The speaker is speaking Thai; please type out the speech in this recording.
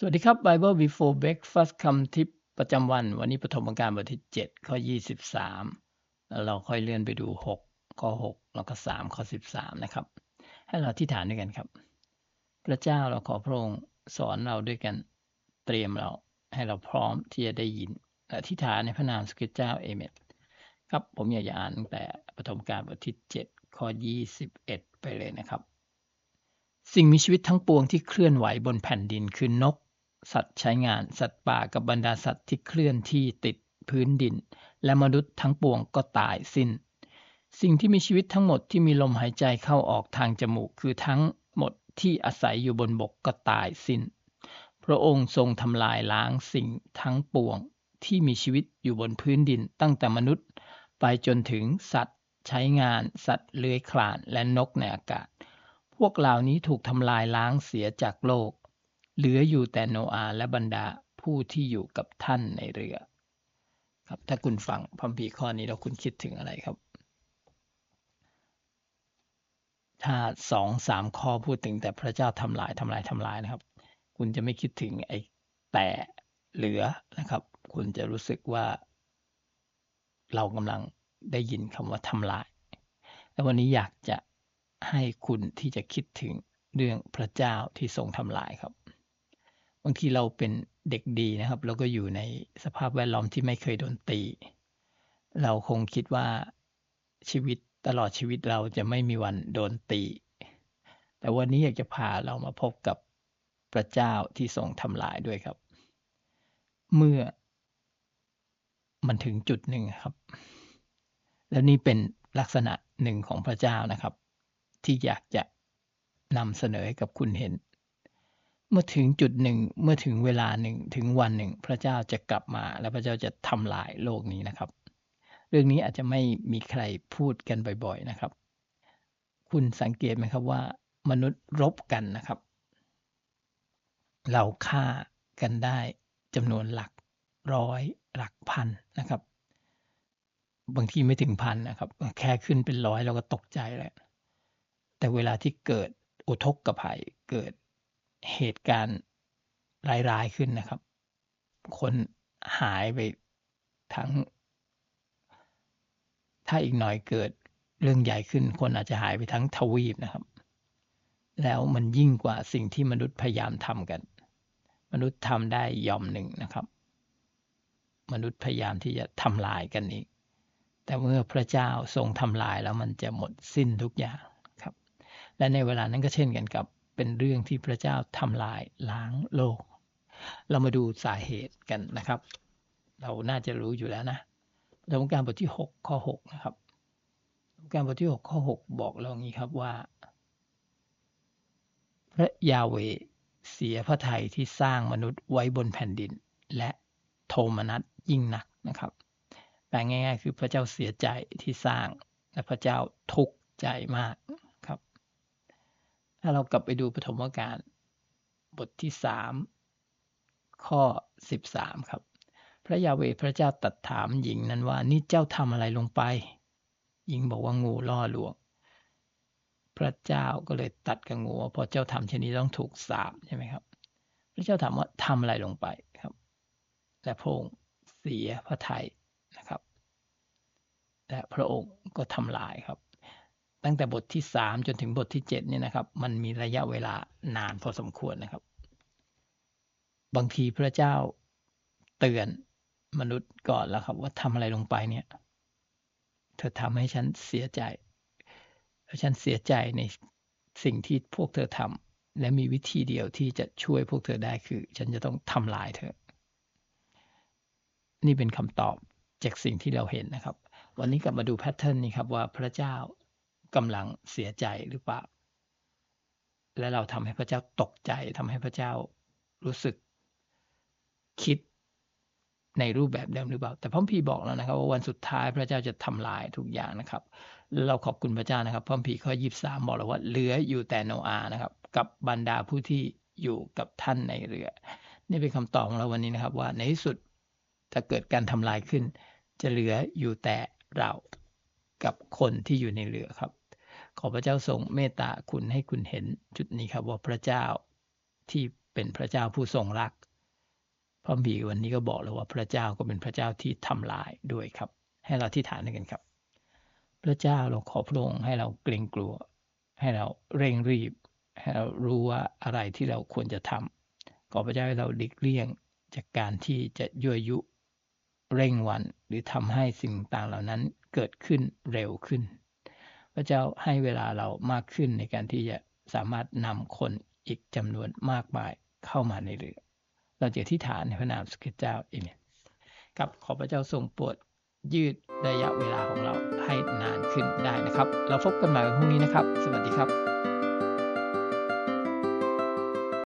สวัสดีครับ Bible Before Breakfast คำทิปประจำวัน วันนี้ปฐมกาลบทที่ 7 ข้อ 23 แล้วเราค่อยเลื่อนไปดู 6 ข้อ 6 แล้วก็ 3 ข้อ 13 นะครับ ให้เราที่ฐานด้วยกันครับ พระเจ้าเราขอพระองค์สอนเราด้วยกันเตรียมเราให้เราพร้อมที่จะได้ยินและที่ฐานในพระนามสกิดเจ้าเอเมนครับผมอยากจะอ่านตั้งแต่ปฐมกาลบทที่ 7 ข้อ 21 ไปเลยนะครับ สิ่งมีชีวิตทั้งปวงที่เคลื่อนไหวบนแผ่นดินคือนก สัตว์ใช้งาน สัตว์ป่ากับบรรดาสัตว์ที่เคลื่อนที่ติดพื้นดิน และมนุษย์ทั้งปวงก็ตายสิ้น สิ่งที่มีชีวิตทั้งหมดที่มีลมหายใจเข้าออกทางจมูกคือทั้งหมดที่อาศัยอยู่บนบกก็ตายสิ้น พระองค์ทรงทำลายล้างสิ่งทั้งปวงที่มีชีวิตอยู่บนพื้นดิน ตั้งแต่มนุษย์ ไปจนถึงสัตว์ ใช้งาน สัตว์เลื้อยคลานและนกในอากาศ พวกเหล่านี้ถูกทำลายล้างเสียจากโลก เหลืออยู่แต่โนอาและบรรดาผู้ที่อยู่กับท่านในเรือ ครับ ถ้าคุณฟังพัมพีข้อนี้แล้วคุณคิดถึงอะไรครับ ถ้าสองสามข้อพูดถึงแต่พระเจ้าทำลายทำลายทำลายนะครับ คุณจะไม่คิดถึงไอ้แต่เหลือนะครับ คุณจะรู้สึกว่า เรากำลังได้ยินคำว่าทำลายและวันนี้อยากจะให้คุณที่จะคิดถึงเรื่องพระเจ้าที่ทรงทำลายครับางทีเราเป็นเด็กดีนะครับ เราก็อยู่ในสภาพแวดล้อมที่ไม่เคยโดนตี เราคงคิดว่าชีวิตตลอดชีวิตเราจะไม่มีวันโดนตี แต่วันนี้อยากจะพาเรามาพบกับพระเจ้าที่ทรงทำลายด้วยครับ เมื่อมันถึงจุดหนึ่งครับ แล้วนี่เป็นลักษณะหนึ่งของพระเจ้านะครับ ที่อยากจะนำเสนอให้กับคุณเห็น เมื่อถึงจุดหนึ่งเมื่อถึงเวลาหนึ่งถึงวันหนึ่ง พระเจ้าจะกลับมา และพระเจ้าจะทำลายโลกนี้นะครับ เรื่องนี้อาจจะไม่มีใครพูดกันบ่อยๆนะครับ คุณสังเกตไหมครับว่า มนุษย์รบกันนะครับ เราฆ่ากันได้จำนวนหลักร้อยหลักพันนะครับ บางทีไม่ถึงพันนะครับ แค่ขึ้นเป็นร้อยเราก็ตกใจแล้วแต่เวลาที่เกิดอุทกภัยเกิด เหตุการณ์ร้ายๆขึ้นนะครับ คนหายไปทั้ง ถ้าอีกหน่อยเกิดเรื่องใหญ่ขึ้น คนอาจจะหายไปทั้งทวีปนะครับ แล้วมันยิ่งกว่าสิ่งที่มนุษย์พยายามทำกัน มนุษย์ทำได้ยอมหนึ่งนะครับ มนุษย์พยายามที่จะทำลายกันอีก แต่เมื่อพระเจ้าทรงทำลายแล้วมันจะหมดสิ้นทุกอย่างครับ และในเวลานั้นก็เช่นกันกับ เป็นเรื่องที่พระเจ้าทำลายล้างโลก เรามาดูสาเหตุกันนะครับ เราน่าจะรู้อยู่แล้วนะธรรมการบทที่ 6 ข้อ 6 นะครับธรรมการบทที่ 6 ข้อ 6 บอกเรางี้ครับว่า พระยาเวเสียพระทัยที่สร้างมนุษย์ไว้บนแผ่นดิน และโทมนัสยิ่งหนักนะครับแปลง่ายๆ คือพระเจ้าเสียใจที่สร้างและพระเจ้าทุกข์ใจมาก ถ้าเรากลับไปดูปฐมกาลบทที่3ข้อ13ครับ พระยาเวพระเจ้าตัดถามหญิงนั้นว่านี่เจ้าทำอะไรลงไป หญิงบอกว่างูล่อลวง พระเจ้าก็เลยตัดกับงูว่าพอเจ้าทำเช่นนี้ต้องถูกสาปใช่ไหมครับ พระเจ้าถามว่าทำอะไรลงไปครับ และพระองค์เสียพระทัยนะครับ และพระองค์ก็ทำลายครับ ตั้งแต่บทที่สามจนถึงบทที่เจ็ดเนี่ยนะครับ มันมีระยะเวลานานพอสมควรนะครับ บางทีพระเจ้าเตือนมนุษย์ก่อนแล้วครับ ว่าทำอะไรลงไปเนี่ย เธอทำให้ฉันเสียใจแล้วฉันเสียใจในสิ่งที่พวกเธอทำและมีวิธีเดียวที่จะช่วยพวกเธอได้คือ ฉันจะต้องทำลายเธอ นี่เป็นคำตอบจากสิ่งที่เราเห็นนะครับ วันนี้กลับมาดูแพทเทิร์นนี้ครับว่าพระเจ้า กำลังเสียใจหรือเปล่า และเราทำให้พระเจ้าตกใจทำให้พระเจ้ารู้สึกคิดในรูปแบบเดิมหรือเปล่า แต่พระพีบอกแล้วนะครับว่าวันสุดท้ายพระเจ้าจะทำลายทุกอย่างนะครับ เราขอบคุณพระเจ้านะครับพระพีข้อยีบสามบอกเราว่าเหลืออยู่แต่โนอานะครับ กับบรรดาผู้ที่อยู่กับท่านในเรือ นี่เป็นคำตอบของเราวันนี้นะครับ ว่าในที่สุดถ้าเกิดการทำลายขึ้น จะเหลืออยู่แต่เรากับคนที่อยู่ในเรือครับ ขอพระเจ้าทรงเมตตาคุณให้คุณเห็นจุดนี้ครับว่าพระเจ้าที่เป็นพระเจ้าผู้ทรงรักพระคัมภีร์วันนี้ก็บอกเลยว่าพระเจ้าก็เป็นพระเจ้าที่ทำลายด้วยครับ ให้เราที่ฐานกันครับ พระเจ้าเราขอพระองค์ให้เราเกรงกลัว ให้เราเร่งรีบ ให้เรารู้ว่าอะไรที่เราควรจะทำขอพระเจ้าให้เราหลีกเลี่ยงจากการที่จะยั่วยุเร่งวันหรือทำให้สิ่งต่างเหล่านั้นเกิดขึ้นเร็วขึ้น ระเจ้าให้เวลาเรามากขึ้นในการที่จะสามารถนำคนอีกจำนวนมากมายเข้ามาในเรือ เราจะที่ฐานในพระนามสกิเจ้าเองกับขอพระเจ้าทรงโปรดยืดระยะเวลาของเราให้นานขึ้นได้นะครับ เราพบกันใหม่พรุ่งนี้นะครับ สวัสดีครับ